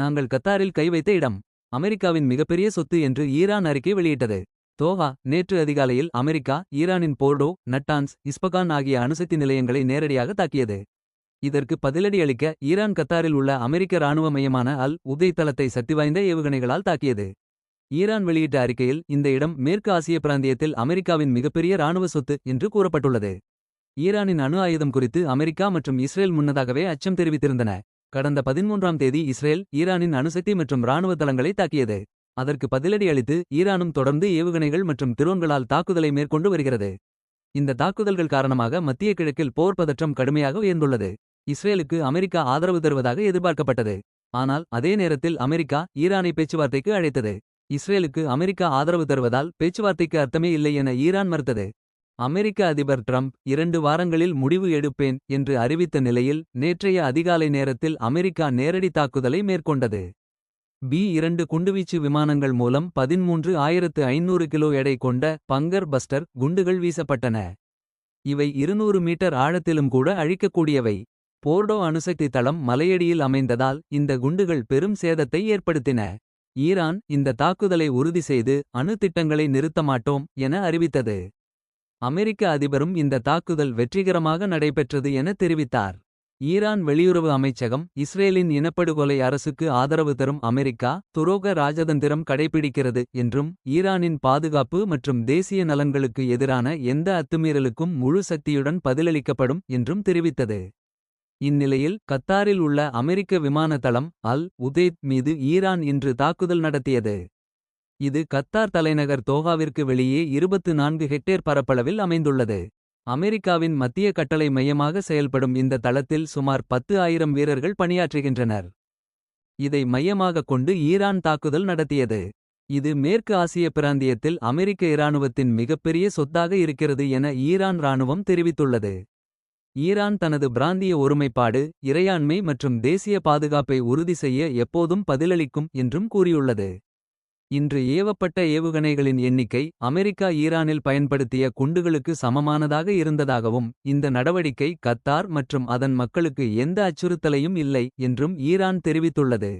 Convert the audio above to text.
நாங்கள் கத்தாரில் கை வைத்த இடம் அமெரிக்காவின் மிகப்பெரிய சொத்து என்று ஈரான் அறிக்கை வெளியிட்டது. தோஹா நேற்று அதிகாலையில் அமெரிக்கா ஈரானின் போர்டோ நட்டான்ஸ் இஸ்பகான் ஆகிய அணுசக்தி நிலையங்களை நேரடியாக தாக்கியது. இதற்கு பதிலடி அளிக்க ஈரான் கத்தாரில் உள்ள அமெரிக்க ராணுவ மையமான அல் உதை தளத்தை சக்திவாய்ந்த ஏவுகணைகளால் தாக்கியது. ஈரான் வெளியிட்ட அறிக்கையில் இந்த இடம் மேற்கு ஆசிய பிராந்தியத்தில் அமெரிக்காவின் மிகப்பெரிய இராணுவ சொத்து என்று கூறப்பட்டுள்ளது. ஈரானின் அணு ஆயுதம் குறித்து அமெரிக்கா மற்றும் இஸ்ரேல் முன்னதாகவே அச்சம் தெரிவித்திருந்தன. கடந்த பதிமூன்றாம் தேதி இஸ்ரேல் ஈரானின் அணுசக்தி மற்றும் இராணுவ தளங்களை தாக்கியது. அதற்கு பதிலடி அளித்து ஈரானும் தொடர்ந்து ஏவுகணைகள் மற்றும் திரோன்களால் தாக்குதலை மேற்கொண்டு வருகிறது. இந்த தாக்குதல்கள் காரணமாக மத்திய கிழக்கில் போர் பதற்றம் கடுமையாக உயர்ந்துள்ளது. இஸ்ரேலுக்கு அமெரிக்கா ஆதரவு தருவதாக எதிர்பார்க்கப்பட்டது. ஆனால் அதே நேரத்தில் அமெரிக்கா ஈரானை பேச்சுவார்த்தைக்கு அழைத்தது. இஸ்ரேலுக்கு அமெரிக்கா ஆதரவு தருவதால் பேச்சுவார்த்தைக்கு அர்த்தமே இல்லை என ஈரான் மறுத்தது. அமெரிக்க அதிபர் ட்ரம்ப் இரண்டு வாரங்களில் முடிவு எடுப்பேன் என்று அறிவித்த நிலையில் நேற்றைய அதிகாலை நேரத்தில் அமெரிக்கா நேரடி தாக்குதலை மேற்கொண்டது. பி இரண்டு குண்டுவீச்சு விமானங்கள் மூலம் பதிமூன்று ஆயிரத்து ஐநூறு கிலோ எடை கொண்ட பங்கர் பஸ்டர் குண்டுகள் வீசப்பட்டன. இவை இருநூறு மீட்டர் ஆழத்திலும் கூட அழிக்கக்கூடியவை. போர்டோ அணுசக்தி தளம் மலையடியில் அமைந்ததால் இந்த குண்டுகள் பெரும் சேதத்தை ஏற்படுத்தின. ஈரான் இந்த தாக்குதலை உறுதி செய்து அணு திட்டங்களை நிறுத்த மாட்டோம் என அறிவித்தது. அமெரிக்க அதிபரும் இந்த தாக்குதல் வெற்றிகரமாக நடைபெற்றது என தெரிவித்தார். ஈரான் வெளியுறவு அமைச்சகம் இஸ்ரேலின் இனப்படுகொலை அரசுக்கு ஆதரவு தரும் அமெரிக்கா துரோக ராஜதந்திரம் கடைபிடிக்கிறது என்றும் ஈரானின் பாதுகாப்பு மற்றும் தேசிய நலன்களுக்கு எதிரான எந்த அத்துமீறலுக்கும் முழு சக்தியுடன் பதிலளிக்கப்படும் என்றும் தெரிவித்தது. இந்நிலையில் கத்தாரில் உள்ள அமெரிக்க விமான தளம் அல் உதேத் மீது ஈரான் இன்று தாக்குதல் நடத்தியது. இது கத்தார் தலைநகர் தோஹாவிற்கு வெளியே இருபத்து நான்கு ஹெக்டேர் பரப்பளவில் அமைந்துள்ளது. அமெரிக்காவின் மத்திய கட்டளை மையமாக செயல்படும் இந்த தளத்தில் சுமார் பத்து ஆயிரம் வீரர்கள் பணியாற்றுகின்றனர். இதை மையமாகக் கொண்டு ஈரான் தாக்குதல் நடத்தியது. இது மேற்கு ஆசிய பிராந்தியத்தில் அமெரிக்க இராணுவத்தின் மிகப்பெரிய சொத்தாக இருக்கிறது என ஈரான் இராணுவம் தெரிவித்துள்ளது. ஈரான் தனது பிராந்திய ஒருமைப்பாடு இறையாண்மை மற்றும் தேசிய பாதுகாப்பை உறுதி செய்ய எப்போதும் பதிலளிக்கும் என்றும் கூறியுள்ளது. இன்று ஏவப்பட்ட ஏவுகணைகளின் எண்ணிக்கை அமெரிக்கா ஈரானில் பயன்படுத்திய குண்டுகளுக்கு சமமானதாக இருந்ததாகவும் இந்த நடவடிக்கை கத்தார் மற்றும் அதன் மக்களுக்கு எந்த அச்சுறுத்தலையும் இல்லை என்றும் ஈரான் தெரிவித்துள்ளது.